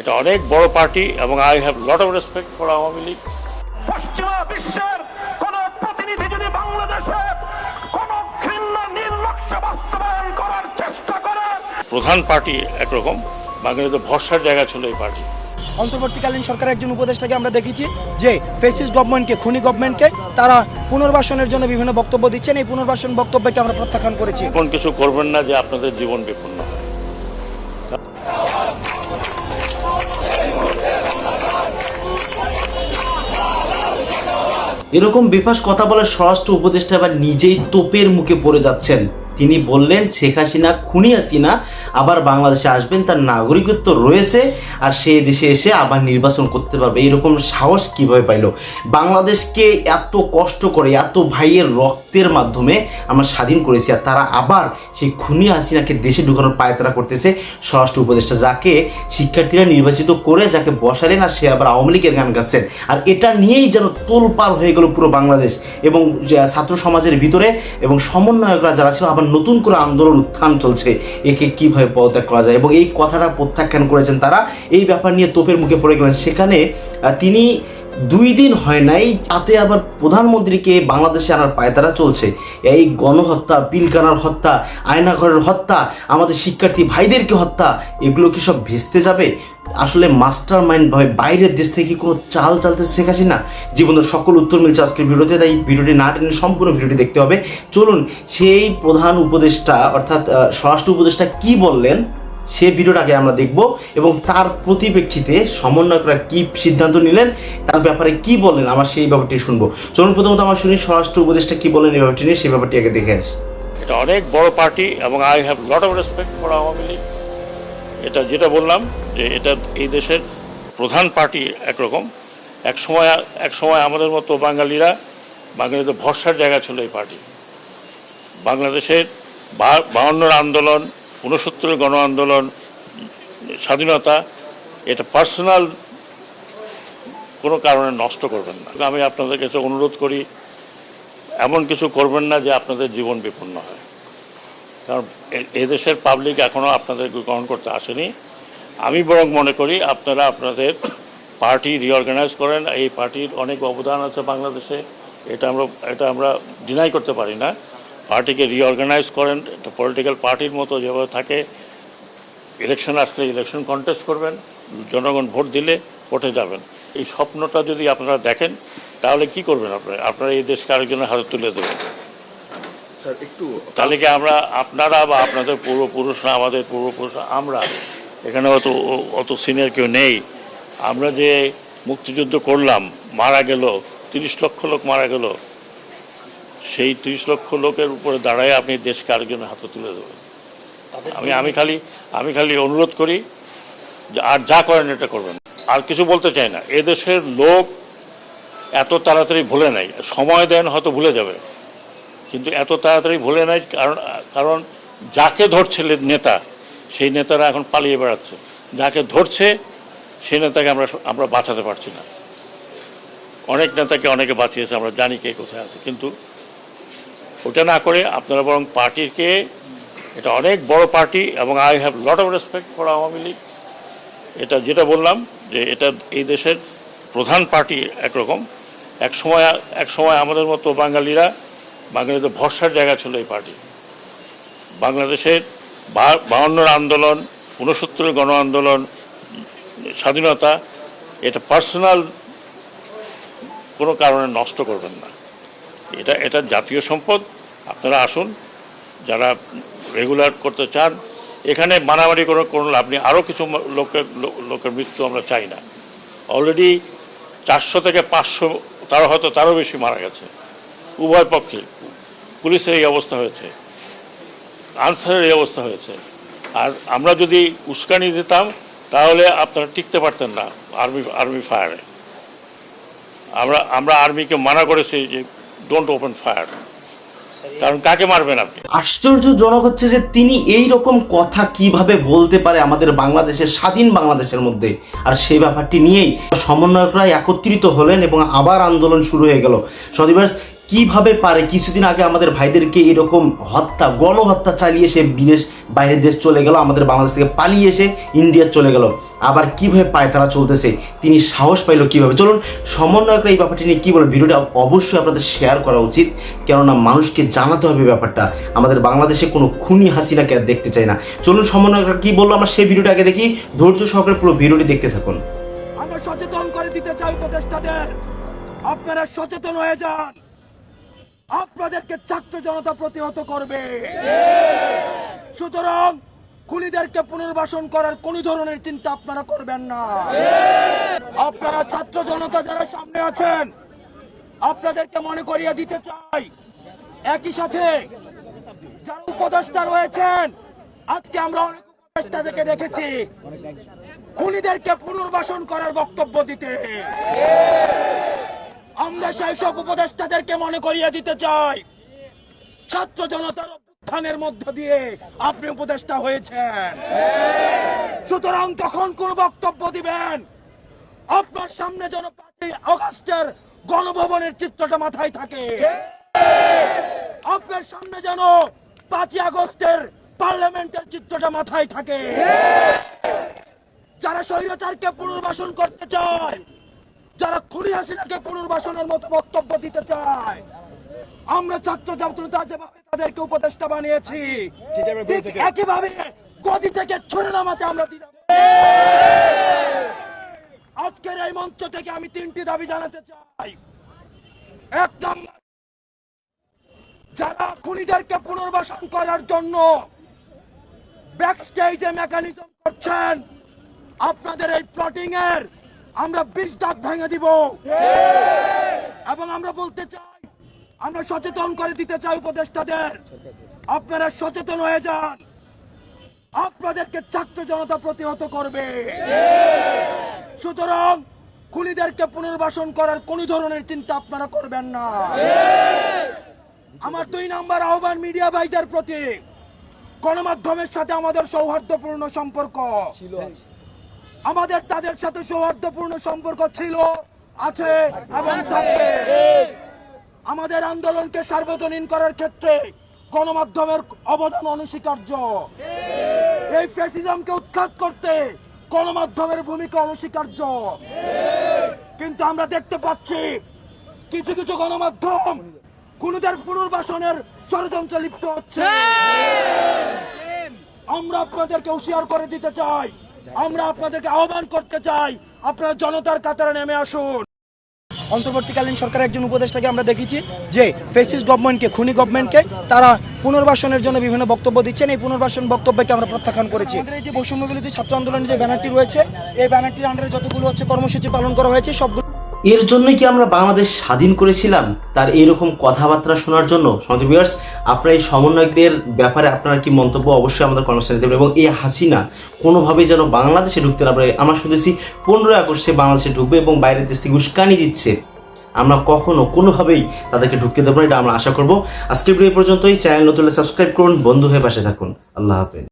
এটা অনেক বড় পার্টি এবং I have lot of respect for Awami League. পশ্চিমা বিশ্বের কোন প্রতিনিধি যদি বাংলাদেশে কোন ঘৃণ্য নীল বাস্তবায়ন করার চেষ্টা করে প্রধান পার্টি একরকম বাঙালিদের ভরসার জায়গা ছিল এই পার্টি। অন্তর্বর্তীকালীন সরকারের একজন উপদেষ্টাকে আমরা দেখেছি যে ফেসিস গভর্নমেন্টকে খুনি গভর্নমেন্টকে তারা পুনর্বাসনের জন্য বিভিন্ন বক্তব্য দিচ্ছেন। এই পুনর্বাসন বক্তব্যকে আমরা প্রত্যাখ্যান করেছি। কোন কিছু করবেন না যে আপনাদের জীবন বিপন্ন। এরকম বেফাস কথা বলার স্বরাষ্ট্র উপদেষ্টা এবার নিজেই তোপের মুখে পড়ে যাচ্ছেন। তিনি বললেন, শেখ হাসিনা, খুনি হাসিনা, আবার বাংলাদেশে আসবেন, তার নাগরিকত্ব রয়েছে, আর সে দেশে এসে আবার নির্বাচন করতে পারবে। এরকম সাহস কীভাবে পাইলো? বাংলাদেশকে এত কষ্ট করে, এত ভাইয়ের রক্তের মাধ্যমে আমরা স্বাধীন করেছি, আর তারা আবার সেই খুনি হাসিনাকে দেশে ঢুকানোর পায়তারা করতেছে। স্বরাষ্ট্র উপদেষ্টা যাকে শিক্ষার্থীরা নির্বাচিত করে, যাকে বসালেন, আর সে আবার আওয়ামী লীগের গান গাচ্ছেন। আর এটা নিয়েই যেন তোলপাড় হয়ে গেল পুরো বাংলাদেশ এবং ছাত্র সমাজের ভিতরে এবং সমন্বয়করা যারা ছিল, আবার নতুন করে আন্দোলন উত্থান চলছে। একে কীভাবে পদত্যাগ করা যায় এবং এই কথাটা প্রত্যাখ্যান করেছেন তারা। এই ব্যাপার নিয়ে তোপের মুখে পড়ে গেলেন। সেখানে তিনি দুই দিন হয় নাই, তাতে আবার প্রধানমন্ত্রীকে বাংলাদেশে আনার পায়তারা চলছে। এই গণহত্যা, পিলকানার হত্যা, আয়নাঘরের হত্যা, আমাদের শিক্ষার্থী ভাইদেরকে হত্যা, এগুলো কি সব ভেস্তে যাবে? আসলে মাস্টার মাইন্ড ভাবে বাইরের দেশ থেকে কোনো চাল চালতে শেখাছি না জীবনের সকল উত্তর মিলছে আজকের ভিডিওতে, তাই ভিডিওটি না টেনে সম্পূর্ণ ভিডিওটি দেখতে হবে। চলুন, সেই প্রধান উপদেষ্টা, অর্থাৎ স্বরাষ্ট্র উপদেষ্টা কি বললেন? সে ভিডিওটাকে আমরা দেখব এবং তার প্রতিপ্রেক্ষিতে সমন্বয়করা কি সিদ্ধান্ত নিলেন, তার ব্যাপারে কি বললেন, আমার সেই ব্যাপারটি শুনব। চলুন প্রথমত আমার শুনি স্বরাষ্ট্র উপদেষ্টা কি বললেন এই ব্যাপারটি নিয়ে, সেই ব্যাপারটি আগে দেখে আসি। এটা অনেক বড় পার্টি এবং I have lot of respect for Awami League. এটা যেটা বললাম যে এটা এই দেশের প্রধান পার্টি একরকম। এক সময় এক সময় আমাদের মতো বাঙালিরা, বাঙালিদের ভরসার জায়গা ছিল এই পার্টি। বাংলাদেশের বা- আন্দোলন ঊনসত্তরের গণ আন্দোলন, স্বাধীনতা, এটা পার্সোনাল কোনো কারণে নষ্ট করবেন না। আমি আপনাদের কাছে অনুরোধ করি, এমন কিছু করবেন না যে আপনাদের জীবন বিপন্ন হয়। কারণ এদেশের পাবলিক এখনও আপনাদের গ্রহণ করতে আসেনি। আমি বরং মনে করি আপনারা আপনাদের পার্টি রিঅর্গানাইজ করেন। এই পার্টির অনেক অবদান আছে বাংলাদেশে। এটা আমরা এটা আমরা ডিনাই করতে পারি না। পার্টিকে রিঅর্গানাইজ করেন একটা পলিটিক্যাল পার্টির মতো যেভাবে থাকে ইলেকশন আসলে ইলেকশন কন্টেস্ট করবেন জনগণ ভোট দিলে ভোটে যাবেন। এই স্বপ্নটা যদি আপনারা দেখেন তাহলে কি করবেন আপনারা আপনারা এই দেশকে আরেকজনের হাতে তুলে দেবেন। স্যার একটু তাহলে কি আমরা আপনারা বা আপনাদের পূর্বপুরুষরা আমাদের পূর্বপুরুষরা আমরা? এখানে অত অত সিনিয়র কেউ নেই। আমরা যে মুক্তিযুদ্ধ করলাম মারা গেল তিরিশ লক্ষ লোক মারা গেল সেই তিরিশ লক্ষ লোকের উপরে দাঁড়ায় আপনি দেশকে আরেকজনের হাতে তুলে দেবেন। আমি আমি খালি আমি খালি অনুরোধ করি যে আর যা করেন এটা করবেন। আর কিছু বলতে চাই না। এদেশের লোক এত তাড়াতাড়ি ভুলে নাই সময় দেন হয়তো ভুলে যাবে। কিন্তু এত তাড়াতাড়ি ভুলে নাই কারণ কারণ যাকে ধরছে নেতা সেই নেতারা এখন পালিয়ে বেড়াচ্ছে। যাকে ধরছে সেই নেতাকে আমরা আমরা বাঁচাতে পারছি না। অনেক নেতাকে অনেকে বাঁচিয়েছে আমরা জানি কে কোথায় আছে। কিন্তু ওটা না করে আপনারা বরং পার্টিকে, এটা অনেক বড় পার্টি এবং I have lot of respect for Awami League. এটা যেটা বললাম যে এটা এই দেশের প্রধান পার্টি একরকম। এক সময় এক সময় আমাদের মতো বাঙালিরা, বাঙালিদের ভরসার জায়গা ছিল এই পার্টি। বাংলাদেশের বা- বায়ান্নর আন্দোলন, ঊনসত্তরের গণ আন্দোলন, স্বাধীনতা, এটা পার্সোনাল কোনো কারণে নষ্ট করবেন না। এটা এটা জাতীয় সম্পদ। আপনারা আসুন, যারা রেগুলার করতে চান, এখানে মারামারি করে কোনো লাভ নেই। আরও কিছু লোকের লোকের মৃত্যু আমরা চাই না। অলরেডি চারশো থেকে পাঁচশো তারও হয়তো তারও বেশি মারা গেছে। উভয় পক্ষে। পুলিশের এই অবস্থা হয়েছে। আনসারের এই অবস্থা হয়েছে। আর আমরা যদি উস্কানি দিতাম, তাহলে আপনারা টিকতে পারতেন না আর্মি আর্মি ফায়ারে। আমরা আমরা আর্মিকে মানা করেছি যে ডোন্ট ওপেন ফায়ার কারণ কাকে মারবেন আপনি? আশ্চর্যজনক হচ্ছে যে তিনি এই রকম কথা কীভাবে বলতে পারে আমাদের বাংলাদেশের, স্বাধীন বাংলাদেশের মধ্যে। আর সেই ব্যাপারটি নিয়েই সমন্বয়করা একত্রিত হলেন এবং আবার আন্দোলন শুরু হয়ে গেল। সদিবাস কীভাবে পারে? কিছুদিন আগে আমাদের ভাইদেরকে এরকম হত্যা, গণহত্যা চালিয়ে সে বিদেশ, বাইরের দেশ চলে গেল, আমাদের বাংলাদেশ থেকে পালিয়ে এসে ইন্ডিয়া চলে গেল। আবার কীভাবে পায় তারা চলতেছে? তিনি সাহস পাইল কীভাবে? চলুন, সমন্বয়করা এই ব্যাপারটি নিয়ে কী বলে ভিডিওটা অবশ্যই আপনাদের শেয়ার করা উচিত, কেননা মানুষকে জানাতে হবে ব্যাপারটা। আমাদের বাংলাদেশে কোনো খুনি হাসিনাকে আর দেখতে চাই না। চলুন, সমন্বয়করা কী বলল? আমরা সেই ভিডিওটা আগে দেখি। ধৈর্য সহকারে পুরো ভিডিওটি দেখতে থাকুন। আমরা সচেতন করে দিতে চাই উপদেষ্টাদের। আপনারা সচেতন হয়ে যান। আপনাদেরকে ছাত্র জনতা প্রতিহত করবে। সুতরাং খুনিদেরকে পুনর্বাসন করার কোন ধরনের চিন্তা আপনারা করবেন না। আপনারা ছাত্র জনতা যারা সামনে আছেন, আপনাদেরকে মনে করিয়ে দিতে চাই। একই সাথে যারা উপদেষ্টা রয়েছেন, আজকে আমরা অনেক উপদেষ্টা থেকে দেখেছি। খুনিদেরকে পুনর্বাসন করার বক্তব্য দিতে। আমরা সেই সব উপদেষ্টাদেরকে মনে করিয়ে দিতে চাই। ছাত্র জনতার অভ্যুত্থানের মধ্য দিয়ে আপনি উপদেষ্টা হয়েছেন। সুতরাং তখন কোন বক্তব্য দিবেন, আপনার সামনে যেন পাঁচই আগস্টের গণভবনের চিত্রটা মাথায় থাকে। আপনার সামনে যেন পাঁচই আগস্টের পার্লামেন্টের চিত্রটা মাথায় থাকে। যারা স্বৈরাচারকে পুনর্বাসন করতে চায় যারা খুনি হাসিনাকে পুনর্বাসনের মতো বক্তব্য দিতে চায় আমরা ছাত্র ছাত্রতা যেভাবে তাদেরকে উপদেষ্টা বানিয়েছি। ঠিক একইভাবে গদি থেকে ছুড়ে নামাতে আমরা আজকের এই মঞ্চ থেকে আমি তিনটি দাবি জানাতে চাই। এক নম্বর যারা খুনিদেরকে পুনর্বাসন করার জন্য ব্যাকস্টেজে মেকানিজম করছেন আপনাদের এই প্লটিং এর আমরা বিষ দাঁত ভেঙে দিব। এবং আমরা বলতে চাই, আমরা সচেতন করে দিতে চাই উপদেষ্টাদের। আপনারা সচেতন হয়ে যান। আপনাদেরকে ছাত্র জনতা প্রতিহত করবে। সুতরাং খুনিদেরকে পুনর্বাসন করার কোন ধরনের চিন্তা আপনারা করবেন না। আমার দুই নাম্বার আহ্বান মিডিয়া ভাইদের প্রতি। গণমাধ্যমের সাথে আমাদের সৌহার্দ্যপূর্ণ সম্পর্ক। আমাদের তাদের সাথে সৌহার্দ্যপূর্ণ সম্পর্ক ছিল আছে এবং থাকবে। আমাদের আন্দোলনকে সার্বজনীন করার ক্ষেত্রে গণমাধ্যমের অবদান অনস্বীকার্য। এই ফ্যাসিজমকে উৎখাত করতে গণমাধ্যমের ভূমিকা অনস্বীকার্য। কিন্তু আমরা দেখতে পাচ্ছি কিছু কিছু গণমাধ্যম খুনিদের পুনর্বাসনের ষড়যন্ত্র লিপ্ত হচ্ছে। আমরা আপনাদেরকে হুঁশিয়ার করে দিতে চাই আমরা আপনাদেরকে আহ্বান করতে চাই আপনারা জনতার কাতারে নেমে আসুন। অন্তর্বর্তীকালীন সরকারের একজন উপদেষ্টাকে আমরা দেখেছি যে ফেসিস গভর্নমেন্টকে খুনি গভর্নমেন্টকে তারা পুনর্বাসনের জন্য বিভিন্ন বক্তব্য দিচ্ছেন। এই পুনর্বাসন বক্তব্যকে আমরা প্রত্যাখ্যান করেছি। আমাদের এই যে বৈষম্য বিরোধী ছাত্র আন্দোলনের যে ব্যানারটি রয়েছে এই ব্যানারটির আন্ডারে যতগুলো হচ্ছে কর্মসূচি পালন করা হয়েছে সবগুলো এর জন্যই কি আমরা বাংলাদেশ স্বাধীন করেছিলাম? তার এইরকম কথাবার্তা শোনার জন্য? সমাজ ভিউয়ার্স, আপনারা এই সমন্বয়কদের ব্যাপারে আপনার কি মন্তব্য অবশ্যই আমাদের কর্মসূচি দেবেন এবং এই হাসিনা কোনোভাবেই যেন বাংলাদেশে ঢুকতে না পারে। আমরা শুনেছি পনেরোই আগস্টে বাংলাদেশে ঢুকবে এবং বাইরের দেশ থেকে উস্কানি দিচ্ছে। আমরা কখনো কোনোভাবেই তাদেরকে ঢুকতে দেবো না, এটা আমরা আশা করব। আজকের ভিডিও পর্যন্তই। চ্যানেল নতুন সাবস্ক্রাইব করুন, বন্ধু হয়ে পাশে থাকুন। আল্লাহ হাফেজ।